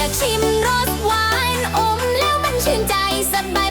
อยากชิมรสหวานอมแล้วมันชื่นใจสบาย